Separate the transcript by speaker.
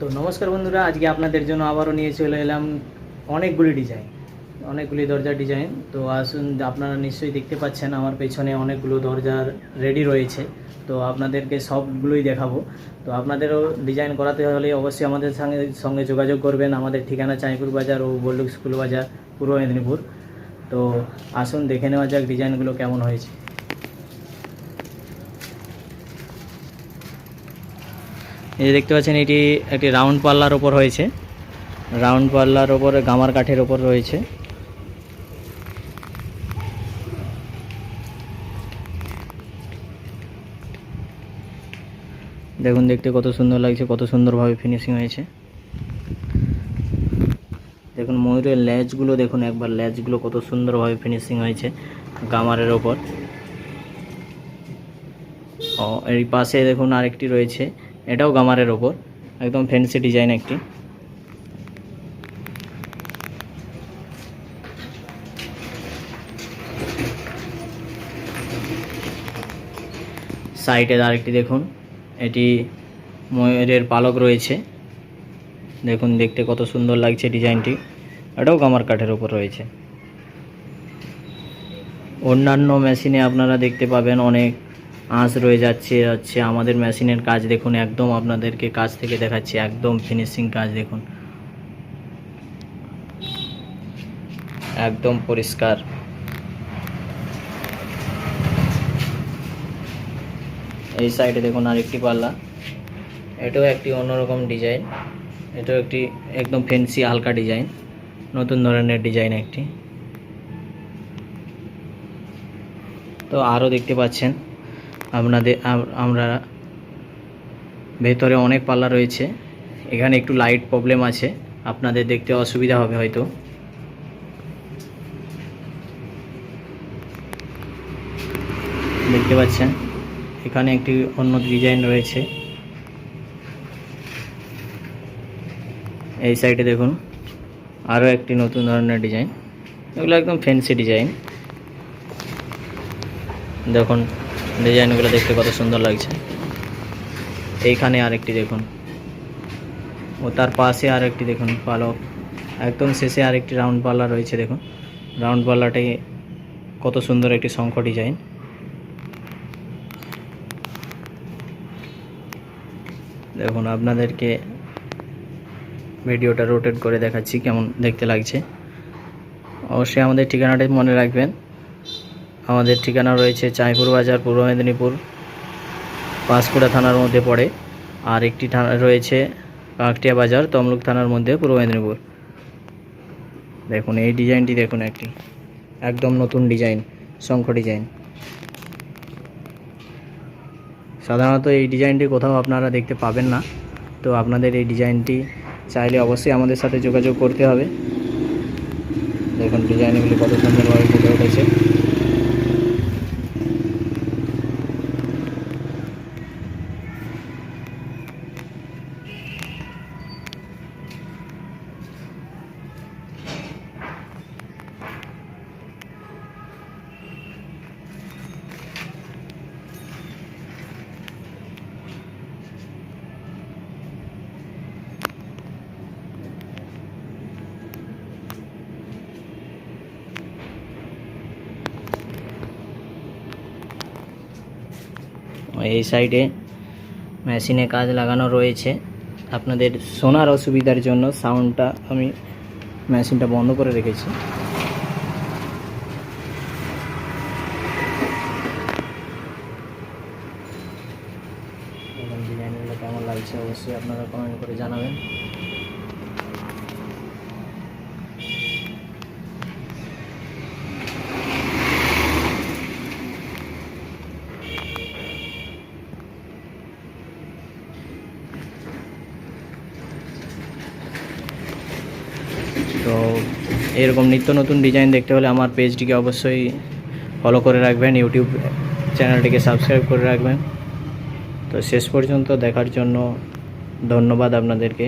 Speaker 1: তো নমস্কার বন্ধুরা, আজকে আপনাদের জন্য আবারও নিয়ে চলে এলাম অনেকগুলি ডিজাইন, অনেকগুলি দরজার ডিজাইন। তো আসুন, আপনারা নিশ্চয়ই দেখতে পাচ্ছেন আমার পেছনে অনেকগুলো দরজার রেডি রয়েছে। তো আপনাদেরকে সবগুলোই দেখাবো। তো আপনাদেরও ডিজাইন করাতে হলে অবশ্যই আমাদের সঙ্গে সঙ্গে যোগাযোগ করবেন। আমাদের ঠিকানা চাঁইপুর বাজার ও গোল্ডুক স্কুল বাজার, পূর্ব মেদিনীপুর। তো আসুন, দেখে নেওয়া যাক ডিজাইনগুলো কেমন হয়েছে। এই দেখতে পাচ্ছেন, এটি একটি রাউন্ড পাল্লার ওপর হয়েছে। রাউন্ড পাল্লার ওপরে গামার কাঠের ওপর রয়েছে। দেখুন, দেখতে কত সুন্দর লাগছে, কত সুন্দরভাবে ফিনিশিং হয়েছে। দেখুন, ময়ূরের ল্যাচগুলো দেখুন, একবার ল্যাচগুলো কত সুন্দরভাবে ফিনিশিং হয়েছে গামারের ওপর। ও এই পাশে দেখুন, আরেকটি রয়েছে। এটাও গামারের ওপর, একদম ফ্যান্সি ডিজাইন একটি। সাইডে আরেকটি দেখুন, এটি ময়ূরের পালক রয়েছে। দেখুন, দেখতে কত সুন্দর লাগছে ডিজাইনটি। এটাও গামার কাঠের ওপর রয়েছে। অন্যান্য মেশিনে আপনারা দেখতে পাবেন অনেক আঁশ রয়ে যাচ্ছে যাচ্ছে আমাদের মেশিনের কাজ দেখুন, একদম আপনাদেরকে কাজ থেকে দেখাচ্ছি, একদম ফিনিশিং কাজ দেখুন। একদম পরিষ্কার। এই সাইডে দেখুন আরেকটি পাল্লা। এটাও একটি অন্যরকম ডিজাইন এটাও একটি একদম ফেন্সি হালকা ডিজাইন নতুন ধরনের ডিজাইন একটি। তো আরও দেখতে পাচ্ছেন। আপনাদের আমরা ভেতরে অনেক পাল্লা রয়েছে। এখানে একটু লাইট প্রবলেম আছে। আপনাদের দেখতে অসুবিধা হবে হয়তো। দেখতে পাচ্ছেন, এখানে একটি অন্য ডিজাইন রয়েছে। এই সাইডে দেখুন, আরও একটি নতুন ধরনের ডিজাইন এগুলো একদম ফ্যান্সি ডিজাইন দেখুন ডিজাইনগুলো দেখতে কত সুন্দর লাগছে। এইখানে আরেকটি দেখুন। ও তার পাশে আরেকটি দেখুন পালক। একদম শেষে আরেকটি রাউন্ড পাল্লা রয়েছে দেখুন। রাউন্ড পাল্লাটাই কত সুন্দর একটি শঙ্খ ডিজাইন। দেখুন, আপনাদেরকে ভিডিওটা রোটেট করে দেখাচ্ছি কেমন দেখতে লাগছে। অবশ্যই আমাদের ঠিকানাটি মনে রাখবেন। আমাদের ঠিকানা রয়েছে চাঁইপুর বাজার, পূর্ব মেদিনীপুর, পাঁশকুড়া থানার মধ্যে পড়ে। আর একটি থানা রয়েছে কাকটিয়া বাজার, তমলুক থানার মধ্যে, পূর্ব মেদিনীপুর। দেখুন, এই ডিজাইনটি দেখুন একটি। একদম নতুন ডিজাইন, শঙ্খ ডিজাইন। সাধারণত এই ডিজাইনটি কোথাও আপনারা দেখতে পাবেন না। তো আপনাদের এই ডিজাইনটি চাইলে অবশ্যই আমাদের সাথে যোগাযোগ করতে হবে। দেখুন, ডিজাইনগুলি কত সুন্দরভাবে ফুটে উঠেছে। এই সাইডে মেশিনে কাজ লাগানো রয়েছে। আপনাদের শোনার অসুবিধার জন্য সাউন্ডটা আমি মেশিনটা বন্ধ করে রেখেছি। ডিজাইনগুলো কেমন লাগছে অবশ্যই আপনারা কমেন্ট করে জানাবেন। তো এরকম নিত্য নতুন ডিজাইন দেখতে হলে আমার পেজটিকে অবশ্যই ফলো করে রাখবেন ইউটিউব চ্যানেলটিকে সাবস্ক্রাইব করে রাখবেন। তো শেষ পর্যন্ত দেখার জন্য ধন্যবাদ আপনাদেরকে।